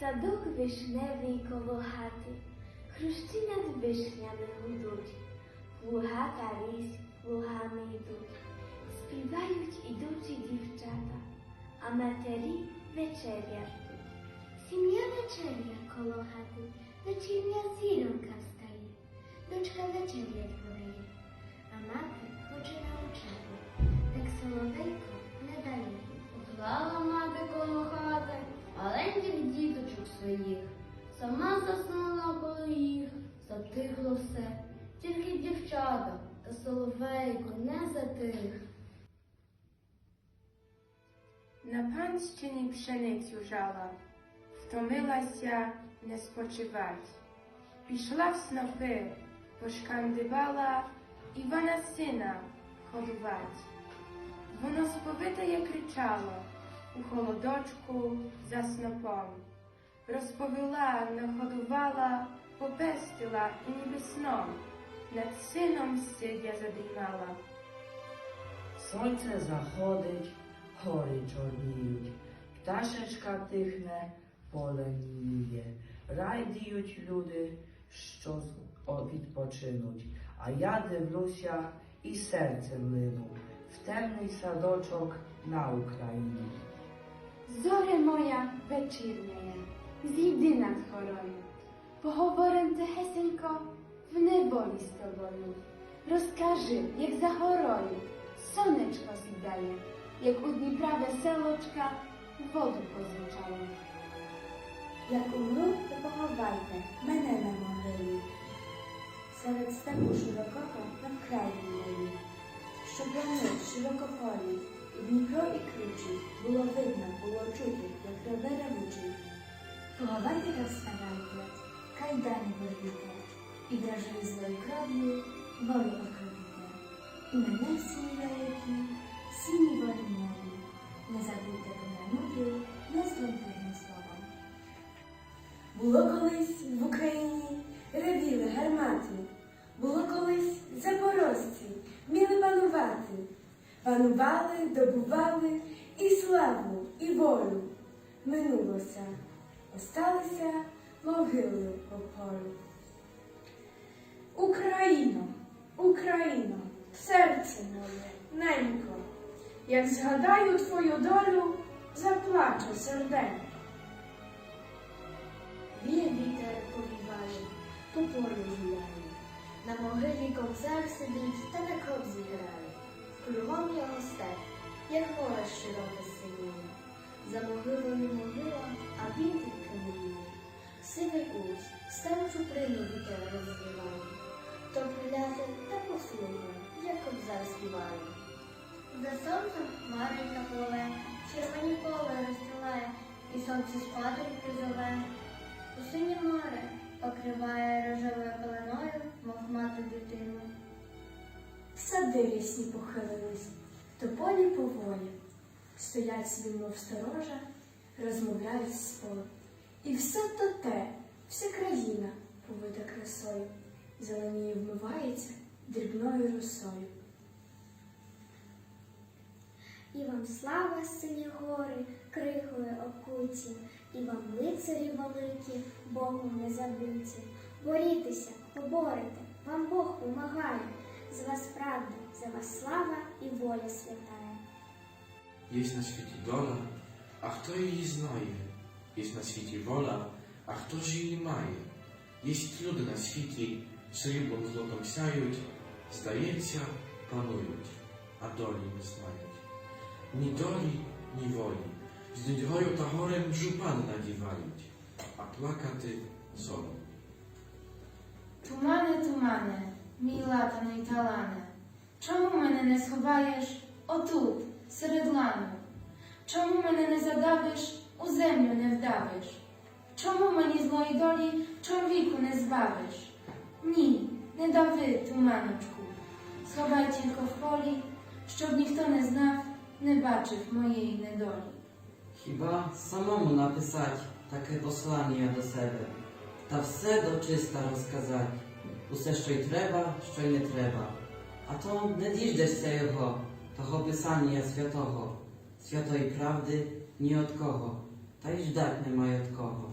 Садок вишневий коло хати, хрущинять вишнями гудуть, плуга та рісь плугами йдуть, співають ідучі дівчата, а матері вечеря ждуть. Сім'я вечеря коло хати, вечірня зіронька встає, дочка вечерять подає, а мати хоче навчати, так соловейко своїх, сама заснула коло їх, затихло все, тільки дівчата та соловейко не затих. На панщині пшеницю жала, втомилася не спочивать. Пішла в снопи, пошкандивала Івана сина годувать. Воно сповитає кричало у холодочку за снопом. Розповіла, нагодувала, попестила і ніби сном над сином сидя задрімала. Сонце заходить, гори чорніють, пташечка тихне, поле ніє. Райдіють люди, що відпочинуть, а я дивлюся і серцем лину в темний садочок на Україну. Зоре моя вечірня, зійди над хорою, поговорим тихесенько в неволі з тобою. Розкажи, як за горою сонечко сідає, як у Дніпра веселочка воду позичає. Як умру, то поховайте мене на могилі, серед степу широкого на вкраїні моїй, щоб вони широкополі, і Дніпро і кручі, було видно, було чути, як реве ревучий. Поховайте та вставайте, кайдани вирвіте, і дрожжою злою кров'ю волю окропіте. І мене в сіні великі, сіні волі мої, не забудьте помянути, не зломтирне словом. Було колись в Україні ревіли гармати, було колись запорожці, вміли панувати. Панували, добували і славу, і волю. Минулося, осталися могили по полю. Україно, Україно, серце моє, ненько, як згадаю твою долю, заплачу серденько. Віє вітер повіває, по полю гуляє, на могилі кобзар сидить та на кобзі грає. Кругом його степ, як море широке синіє. За могилою стару чуприну вітер розвіває. То приляже та послухає, як кобзар співає. За сонцем хмаренька поле, червоні поле розстилає, і сонце спати призове. У синє море покриває рожевою пеленою, мов мати дитину. Сади лісні похилились, тополі поволі, стоять собі, мов сторожа, розмовляють з полем. І все то те, вся країна повита красою, зеленіє вмивається дрібною росою. І вам слава, сині гори, кригою окуті, і вам лицарі великі, Богом не забуті. Борітеся, поборете, вам Бог помагає, з вас правда, за вас слава і воля святая. Jest na świecie dola, a kto jej znaje? Jest na świecie wola, a kto ж її має? Есть люди на світі, сріблом злотом сяють, здається, панують, а долі не знають. Ні долі, ні волі, з нудьгою та горем жупан надівають, а плакати солом. Тумане, тумане, мій латаний талане, чому мене не сховаєш отут, серед лану? Чому мене не задавиш, у землю не вдавиш? Чому мені злої долі чоловіку не збавиш? Ні, не дави, туманочку, сховай тільки в полі, щоб ніхто не знав, не бачив моєї недолі. Хіба самому написать таке послання до себе, та все дочиста розказать, усе, що й треба, що й не треба. А то не діждешся його, того писання святого, святої правди ні від кого, та й ждать немає від кого.